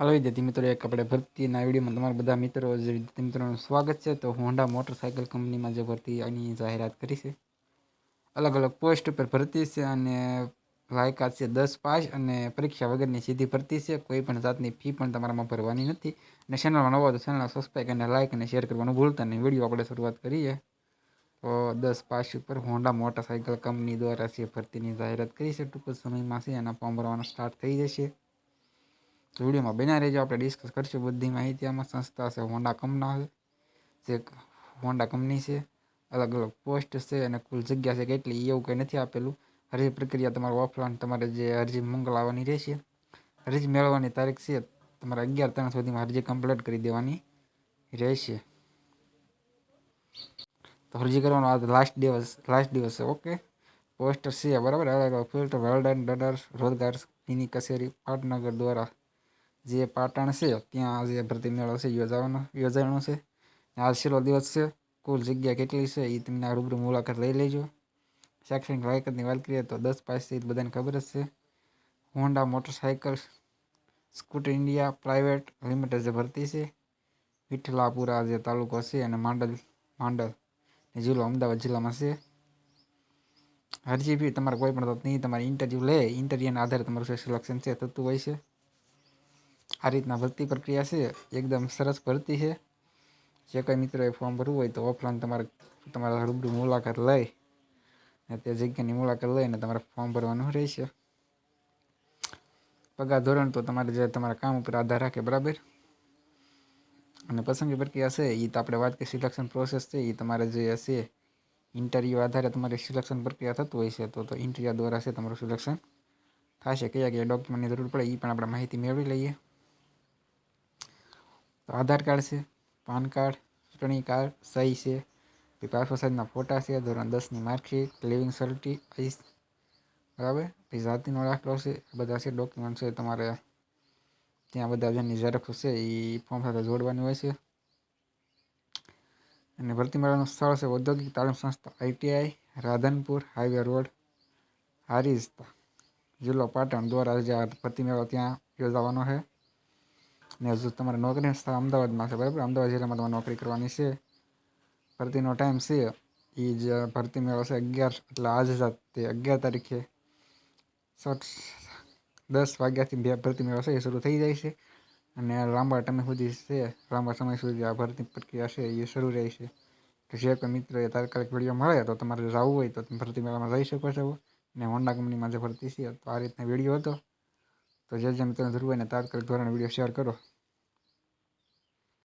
હાલો વિદ્યાર્થી મિત્રો, એક આપણે ભરતીના વિડીયોમાં તમારા બધા મિત્રો જે વિદ્યાર્થી મિત્રોનું સ્વાગત છે. તો હોન્ડા મોટરસાયકલ કંપનીમાં જે ભરતી આની જાહેરાત કરી છે. અલગ અલગ પોસ્ટ ઉપર ભરતી છે અને લાયકાત છે દસ પાસ અને પરીક્ષા વગરની સીધી ભરતી છે. કોઈ પણ જાતની ફી પણ તમારામાં ભરવાની નથી. અને ચેનલમાં નવો તો ચેનલ સબસ્ક્રાઈબ અને લાઇક અને શેર કરવાનું ભૂલતા નહીં. વીડિયો આપણે શરૂઆત કરીએ. તો દસ પાસ ઉપર હોન્ડા મોટરસાયકલ કંપની દ્વારા છે ભરતીની જાહેરાત કરી છે. ટૂંક સમયમાં છે એના ફોર્મ ભરવાનો સ્ટાર્ટ થઈ જશે. વિડીયોમાં બન્યા રહેજો. આપણે ડિસ્કસ કરીશું. બધી માહિતી આમાં સંસ્થા છે, હોન્ડા કંપના છે, જે હોન્ડા કંપની છે. અલગ અલગ પોસ્ટ છે અને કુલ જગ્યા છે કેટલી, એવું કંઈ નથી આપેલું. અરજી પ્રક્રિયા તમારે ઓફલાઈન તમારે જે અરજી મંગળાવવાની રહેશે. અરજી મેળવવાની તારીખ છે. તમારે અગિયાર ત્રણ સુધીમાં અરજી કમ્પ્લીટ કરી દેવાની રહેશે. તો અરજી કરવાનો આ લાસ્ટ દિવસ લાસ્ટ દિવસ છે ઓકે પોસ્ટર છે, બરાબર? અલગ અલગ ફિલ્ટર વેલ્ડન ડડર રોજગાર મિની કચેરી પાટનગર દ્વારા જે પાટણ છે, ત્યાં જે ભરતી મેળો છે, યોજાવાનો યોજાવાનો છે. આજ છેલ્લો દિવસ છે. કુલ જગ્યા કેટલી છે એ તમને રૂબરૂ મુલાકાત લઈ લેજો. શૈક્ષણિક લાયકાતની વાત કરીએ તો દસ પાસથી બધાને ખબર જ છે. Honda motorcycle, scooter India, private, limited જે ભરતી છે વિઠલાપુરા જે તાલુકો છે અને માંડલ માંડલ જિલ્લો અમદાવાદ જિલ્લામાં છે. હરજી બી તમારે કોઈ પણ નહીં, તમારે ઇન્ટરવ્યૂ લે. ઇન્ટરવ્યૂના આધારે તમારું સિલેક્શન છે, થતું હોય છે. આ રીતના ભરતી પ્રક્રિયા છે, એકદમ સરસ ભરતી છે. જે કંઈ મિત્રોએ ફોર્મ ભરવું હોય તો ઓફલાઈન તમારે, તમારા રૂબરૂ મુલાકાત લઈ અને તે જગ્યાની મુલાકાત લઈને તમારે ફોર્મ ભરવાનું રહેશે. પગાર ધોરણ તો તમારે જે તમારા કામ ઉપર આધાર રાખે, બરાબર? અને પસંદગી પ્રક્રિયા છે એ તો આપણે વાત કરીએ સિલેક્શન પ્રોસેસ છે એ તમારે જે હશે ઇન્ટરવ્યૂ આધારે તમારી સિલેક્શન પ્રક્રિયા થતું હોય છે, તો તો ઇન્ટરવ્યૂ દ્વારા છે તમારું સિલેક્શન થશે. કયા કયા ડોક્યુમેન્ટની જરૂર પડે એ પણ આપણે માહિતી મેળવી લઈએ. તો આધાર કાર્ડ છે, પાન કાર્ડ, ચૂંટણી કાર્ડ, સહી છે પછી પાસપોર્ટ સાઇઝના ફોટા છે, ધોરણ દસની માર્કશીટ, લિવિંગ સર્ટી બરાબર? પછી જાતિનો દાખલો છે બધા છે, ડોક્યુમેન્ટ છે, તમારે ત્યાં બધા જેની ઝેરોક્ષ છે એ ફોર્મ સાથે જોડવાની હોય છે. અને ભરતી મેળાનું સ્થળ છે, ઔદ્યોગિક તાલીમ સંસ્થા ITI Radhanpur, highway road Harij જિલ્લો પાટણ દ્વારા જે આ ભરતી મેળો ત્યાં યોજાવાનો છે. ને હજુ તમારે નોકરીનું સ્થળ અમદાવાદમાં છે, બરાબર? અમદાવાદ જિલ્લામાં તમારે નોકરી કરવાની છે. ભરતીનો ટાઈમ છે. એ જે ભરતી મેળો છે અગિયાર, એટલે આજ તે અગિયાર તારીખે. દસ વાગ્યાથી બે ભરતી મેળો છે એ શરૂ થઈ જાય છે. અને લાંબા ટાઈમ સુધી છે, લાંબા સમય સુધી આ ભરતી પ્રક્રિયા છે એ શરૂ રહે છે. કે જે કોઈ મિત્રોએ તાત્કાલિક વીડિયો મળે તો તમારે જવું હોય તો તમે ભરતી મેળામાં જઈ શકો છો. અને હોન્ડા કંપનીમાં જે ભરતી છે, તો આ રીતના વીડિયો હતો. તો જે જે મિત્રો જરૂર હોય ને તાત્કાલિક ધોરણે વીડિયો શેર કરો.